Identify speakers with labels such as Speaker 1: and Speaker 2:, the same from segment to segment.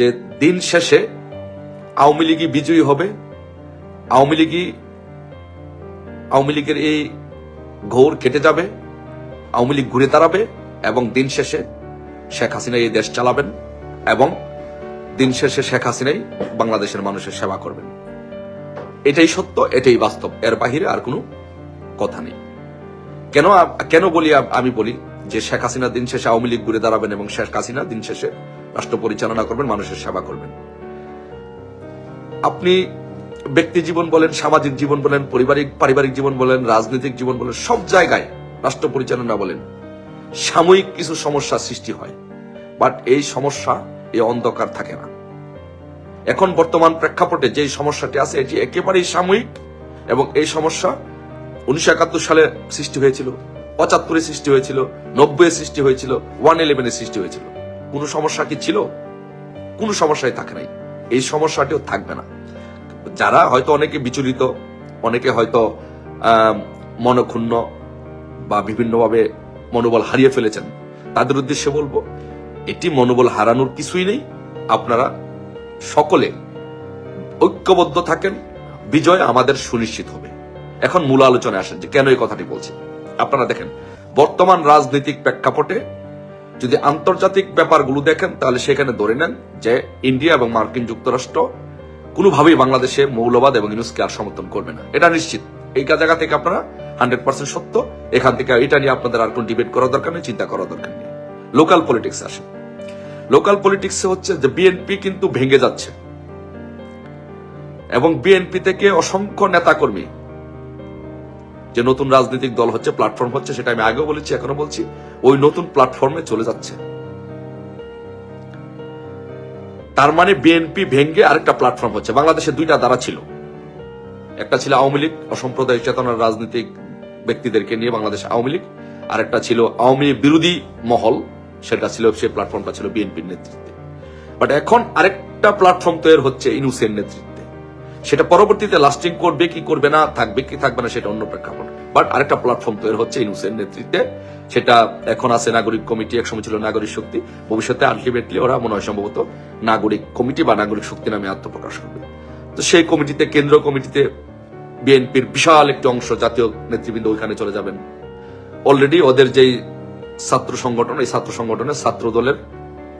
Speaker 1: যে দিন শেষে আওয়ামী লীগই বিজয়ী হবে, আওয়ামী লীগই, আওয়ামী লীগের এই ঘোর কেটে যাবে, আওয়ামী লীগ ঘুরে দাঁড়াবে এবং দিন শেষে শেখ হাসিনা এই দেশ চালাবেন এবং দিন শেষে শেখ হাসিনাই বাংলাদেশের মানুষের সেবা করবেন। এটাই সত্য, এটাই বাস্তব, এর বাহিরে আর কোনো কথা নেই। কেন কেন বলি আমি বলি যে শেখ হাসিনা দিন শেষে আওয়ামী লীগ ঘুরে দাঁড়াবেন এবং শেখ হাসিনা দিন শেষে রাষ্ট্র পরিচালনা করবেন, মানুষের সেবা করবেন। আপনি ব্যক্তি জীবন বলেন, সামাজিক জীবন বলেন, পারিবারিক পারিবারিক জীবন বলেন, রাজনৈতিক জীবন বলেন, সব জায়গায় রাষ্ট্র পরিচালনা বলেন, সাময়িক কিছু সমস্যা সৃষ্টি হয়। বাট এই সমস্যা, এই অন্ধকার থাকে না। এখন বর্তমান প্রেক্ষাপটে যে সমস্যাটি আছে, এটি একেবারেই সাময়িক এবং এই সমস্যা উনিশশো একাত্তর সালে সৃষ্টি হয়েছিল, পঁচাত্তরে সৃষ্টি হয়েছিল নব্বই সৃষ্টি হয়েছিল, ওয়ান ইলেভেনে সৃষ্টি হয়েছিল। কোনো সমস্যা কি ছিল? কোনো সমস্যাই থাকে নাই। এই সমস্যাটিও থাকবে না। যারা হয়তো অনেকে বিচলিত, অনেকে হয়তো মনক্ষুণ্ণ বা বিভিন্নভাবে মনোবল হারিয়ে ফেলেছেন, তাদের উদ্দেশ্যে বলব, এটি মনোবল হারানোর কিছুই নেই। আপনারা সকলে ঐক্যবদ্ধ থাকেন, বিজয় আমাদের সুনিশ্চিত হবে। এখন মূল আলোচনায় আসেন যে কেন এই কথাটি বলছি। আপনারা দেখেন, বর্তমান রাজনৈতিক প্রেক্ষাপটে যদি আন্তর্জাতিক ব্যাপারগুলো দেখেন, তাহলে সেখানে ধরে নেন যে ইন্ডিয়া এবং মার্কিন যুক্তরাষ্ট্র কোনোভাবেই বাংলাদেশে মৌলবাদ এবং ইউনুসকে আর সমর্থন করবে না। এটা নিশ্চিত। এই জায়গা থেকে আপনারা হান্ড্রেড পার্সেন্ট সত্য। এখান থেকে এটা নিয়ে আপনাদের আর কোন ডিবেট করার দরকার নেই, চিন্তা করার দরকার নেই। লোকাল পলিটিক্স আসে। লোকাল পলিটিক্সে হচ্ছে যে বিএনপি কিন্তু ভেঙে যাচ্ছে। এবং বিএনপি থেকে অসংখ্য নেতাকর্মী যে নতুন রাজনৈতিক দল হচ্ছে প্ল্যাটফর্ম হচ্ছে, সেটা আমি আগেও বলেছি এখনও বলছি, ওই নতুন প্ল্যাটফর্মে চলে যাচ্ছে। তার মানে বিএনপি ভেঙ্গে আরেকটা প্ল্যাটফর্ম হচ্ছে। বাংলাদেশে দুইটা দ্বারা ছিল। একটা ছিল আওয়ামী লীগ, অসাম্প্রদায়িক চেতনার রাজনৈতিক ব্যক্তিদেরকে নিয়ে বাংলাদেশ আওয়ামী লীগ, আরেকটা ছিল আওয়ামী বিরোধী মহল, সেটা ছিল, সেই প্ল্যাটফর্মটা ছিল বিএনপির নেতৃত্বে। বাট এখন আরেকটা প্ল্যাটফর্ম তৈরি হচ্ছে ইনুসের নেতৃত্বে। সেটা পরবর্তীতে লাস্টিং করবে, কি করবে না, থাকবে, কি থাকবে না, সেটা অন্য প্রেক্ষাপট। বাট আরেকটা প্ল্যাটফর্ম তৈরি হচ্ছে ইনুসের নেতৃত্বে। সেটা এখন আছে নাগরিক কমিটি একসময় ছিল নাগরিক শক্তি। ভবিষ্যতে আলটিমেটলি ওরা মনে হয় সম্ভবত নাগরিক কমিটি বা নাগরিক শক্তি নামে আত্মপ্রকাশ করবে। তো সেই কমিটিতে কেন্দ্র কমিটিতে বিএনপির বিশাল একটি অংশ জাতীয় নেতৃবৃন্দ ওইখানে চলে যাবেন। অলরেডি ওদের যেই ছাত্র সংগঠন, এই ছাত্র সংগঠনের ছাত্র দলের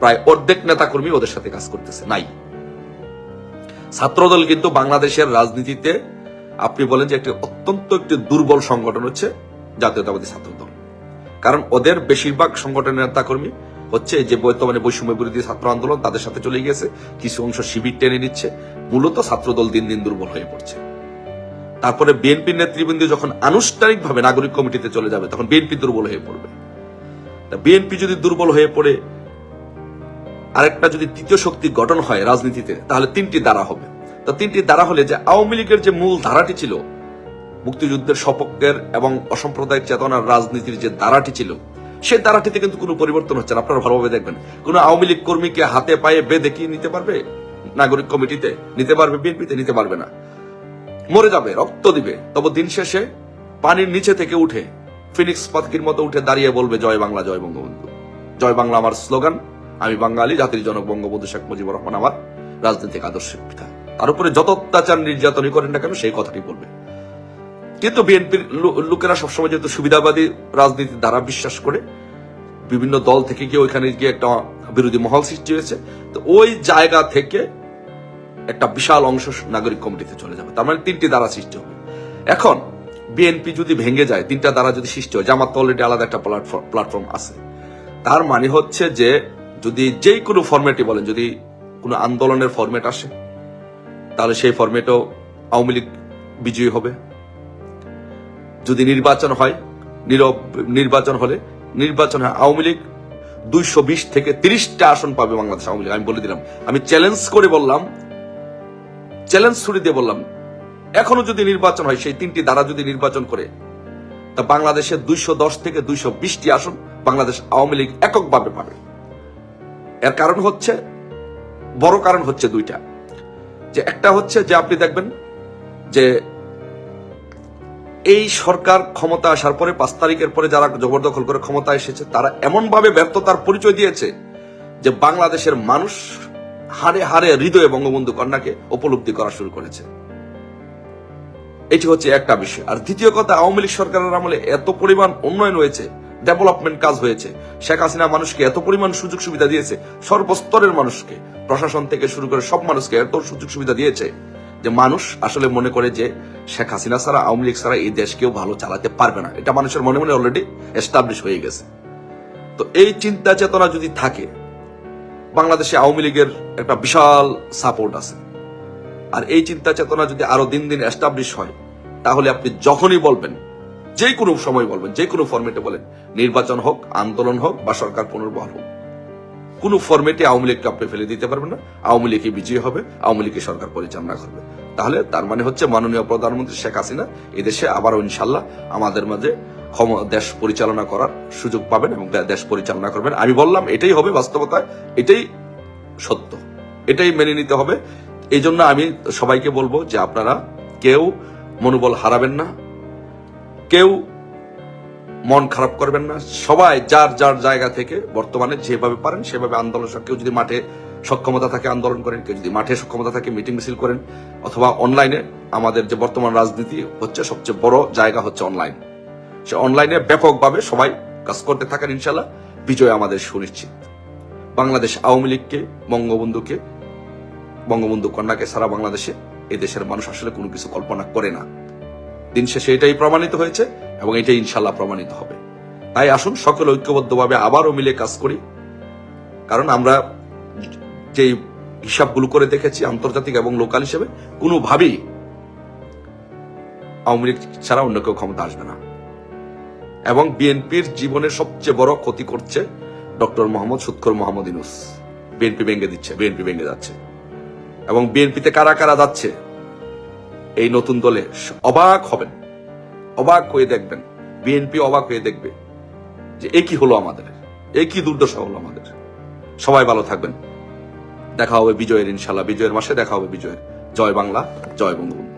Speaker 1: প্রায় অর্ধেক নেতাকর্মী ওদের সাথে কাজ করতেছে, নাই। ছাত্রদল কিন্তু বাংলাদেশের রাজনীতিতে আপনি বলেন যে একটি অত্যন্ত একটি দুর্বল সংগঠন হচ্ছে জাতীয়তাবাদী ছাত্রদল। কারণ ওদের বেশিরভাগ সংগঠনের নেতাকর্মী হচ্ছে যে বর্তমানে বৈষম্য বিরোধী ছাত্র আন্দোলন তাদের সাথে চলে গিয়েছে, কিছু অংশ শিবির টেনে নিচ্ছে, মূলত ছাত্রদল দিন দিন দুর্বল হয়ে পড়ছে। তারপরে বিএনপির নেতৃবৃন্দ যখন আনুষ্ঠানিকভাবে নাগরিক কমিটিতে চলে যাবে, তখন বিএনপি দুর্বল হয়ে পড়বে। বিএনপি যদি দুর্বল হয়ে পড়ে আরেকটা যদি তৃতীয় শক্তি গঠন হয় রাজনীতিতে, তাহলে তিনটি দ্বারা হবে। তো তিনটি দ্বারা হলে যে আওয়ামী লীগের যে মূল ধারাটি ছিল, মুক্তিযুদ্ধের সপক্ষের এবং অসাম্প্রদায়িক চেতনার রাজনীতির যে ধারাটি ছিল, সেই ধারাটিতে কিন্তু কোনো পরিবর্তন হচ্ছে না। আপনারা ভালোভাবে দেখবেন। কোন আওয়ামী লীগ কর্মীকে হাতে পায়ে বেঁধে কি নিতে পারবে? নাগরিক কমিটিতে নিতে পারবে, বিএনপিতে নিতে পারবে না। মরে যাবে, রক্ত দিবে, তবে দিন শেষে পানির নিচে থেকে উঠে ফিনিক্স পাতকির মতো উঠে দাঁড়িয়ে বলবে, জয় বাংলা, জয় বঙ্গবন্ধু। জয় বাংলা আমার স্লোগান। আমি বাঙালি, জাতির জনক বঙ্গবন্ধু শেখ মুজিবুর রহমান আমার রাজনৈতিক আদর্শের পিতা। তার উপরে যত অত্যাচার নির্যাতনই করেন না কেন, সেই কথাটি বলবে। কিন্তু বিএনপির লোকেরা সবসময় যেহেতু সুবিধাবাদী রাজনীতির দ্বারা বিশ্বাস করে, বিভিন্ন দল থেকে গিয়ে ওইখানে গিয়ে একটা বিরোধী মহল সৃষ্টি হয়েছে, তো ওই জায়গা থেকে একটা বিশাল অংশ নাগরিক কমিটিতে চলে যাবে। তার মানে তিনটি দ্বারা সৃষ্টি হবে। এখন বিএনপি যদি ভেঙে যায়, তিনটা দ্বারা যদি সৃষ্টি হয়, জামাত অলরেডি আলাদা একটা প্ল্যাটফর্ম প্ল্যাটফর্ম আছে। তার মানে হচ্ছে যে যদি যেই কোনো ফরম্যাটই বলেন, যদি কোনো আন্দোলনের ফরম্যাট আসে, তাহলে সেই ফরম্যাটও আওয়ামী লীগ বিজয়ী হবে। যদি নির্বাচন হয়, নীরব নির্বাচন হলে, নির্বাচন আওয়ামী লীগ দুইশো বিশ থেকে তিরিশটা আসন পাবে বাংলাদেশ আওয়ামী লীগ। আমি বলে দিলাম, আমি চ্যালেঞ্জ করে বললাম চ্যালেঞ্জ ছুড়ে দিয়ে বললাম, এখনও যদি নির্বাচন হয়, সেই তিনটি দ্বারা যদি নির্বাচন করে, তা বাংলাদেশের দুইশো দশ থেকে দুইশো বিশটি আসন বাংলাদেশ আওয়ামী লীগ এককভাবে পাবে। এর কারণ হচ্ছে, বড় কারণ হচ্ছে দুইটা। যে একটা হচ্ছে যে আপনি দেখবেন যে এই সরকার ক্ষমতা আসার পরে, পাঁচ তারিখের পরে যারা জবরদখল করে ক্ষমতা এসেছে, তারা এমন ভাবে ব্যর্থতার পরিচয় দিয়েছে যে বাংলাদেশের মানুষ হারে হারে হৃদয়ে বঙ্গবন্ধু কন্যাকে উপলব্ধি করা শুরু করেছে। এটি হচ্ছে একটা বিষয়। আর দ্বিতীয় কথা, আওয়ামী লীগ সরকারের আমলে এত পরিমাণ উন্নয়ন হয়েছে ডেভেলপমেন্ট কাজ হয়েছে। শেখ হাসিনা মানুষকে এত পরিমাণ সুযোগ সুবিধা দিয়েছে, সর্বস্তরের মানুষকে। প্রশাসন থেকে শুরু করে সব মানুষকে এত সুযোগ সুবিধা দিয়েছে যে মানুষ আসলে মনে করে যে শেখ হাসিনা ছাড়া, আওয়ামী লীগ ছাড়া এই দেশ কেউ ভালো চালাতে পারবে না। এটা মানুষের মনে মনে অলরেডি এস্টাবলিশ হয়ে গেছে। তো এই চিন্তা চেতনা যদি থাকে, বাংলাদেশে আওয়ামী লীগের একটা বিশাল সাপোর্ট আছে। আর এই চিন্তা চেতনা যদি আরও দিন দিন এস্টাবলিশ হয়, তাহলে আপনি যখনই বলবেন যে কোনো সময় বলবেন, যে কোনো ফরম্যাটে বলেন, নির্বাচন হোক, আন্দোলন হোক বা সরকার পুনর্বহাল হোক। কোন ফরম্যাটে আওয়ামী লীগকে আপনি ফেলে দিতে পারবেন না। আওয়ামী লীগই বিজয়ী হবে? আওয়ামী লীগকে সরকার পরিচালনা করবে? তাহলে তার মানে হচ্ছে মাননীয় প্রধানমন্ত্রী শেখ হাসিনা এদেশে আবারও ইনশাল্লাহ আমাদের মাঝে দেশ পরিচালনা করার সুযোগ পাবেন এবং দেশ পরিচালনা করবেন। আমি বললাম, এটাই হবে বাস্তবতায় এটাই সত্য, এটাই মেনে নিতে হবে। এই জন্য আমি সবাইকে বলব যে আপনারা কেউ মনোবল হারাবেন না। কেউ মন খারাপ করবেন না। সবাই যার যার জায়গা থেকে বর্তমানে যেভাবে পারেন, সেভাবে আন্দোলন কেউ যদি মাঠে সক্ষমতা থাকে আন্দোলন করেন, কেউ যদি মাঠে সক্ষমতা থাকে মিটিং মিছিল করেন, অথবা অনলাইনে আমাদের যে বর্তমান রাজনীতি হচ্ছে, সবচেয়ে বড় জায়গা হচ্ছে অনলাইন সে অনলাইনে ব্যাপকভাবে সবাই কাজ করতে থাকেন ইনশাল্লাহ বিজয় আমাদের সুনিশ্চিত। বাংলাদেশ আওয়ামী লীগকে, বঙ্গবন্ধুকে, বঙ্গবন্ধু কন্যাকে সারা বাংলাদেশে এই দেশের মানুষ আসলে কোনো কিছু কল্পনা করে না। দিন শেষে এটাই প্রমাণিত হয়েছে এবং এটাই ইনশাল্লাহ প্রমাণিত হবে। তাই আসুন সকলে ঐক্যবদ্ধভাবে আবারও মিলে কাজ করি। কারণ আমরা যে হিসাবগুলো করে দেখেছি আন্তর্জাতিক এবং লোকাল হিসেবে, কোনোভাবেই আওয়ামী লীগ ছাড়া অন্য কেউ ক্ষমতা আসবে না। এবং বিএনপির জীবনের সবচেয়ে বড় ক্ষতি করছে ডক্টর মোহাম্মদ সুৎখর মোহাম্মদ ইনুস বিএনপি ভেঙে দিচ্ছে, বিএনপি ভেঙে যাচ্ছে। এবং বিএনপিতে কারা কারা যাচ্ছে? এই নতুন দলে অবাক হবেন। অবাক হয়ে দেখবেন। বিএনপি অবাক হয়ে দেখবে যে এ কি হলো আমাদের, এ কি দুর্দশা হলো আমাদের। সবাই ভালো থাকবেন। দেখা হবে বিজয়ের ইনশাল্লাহ বিজয়ের মাসে দেখা হবে বিজয়ের। জয় বাংলা, জয় বঙ্গবন্ধু।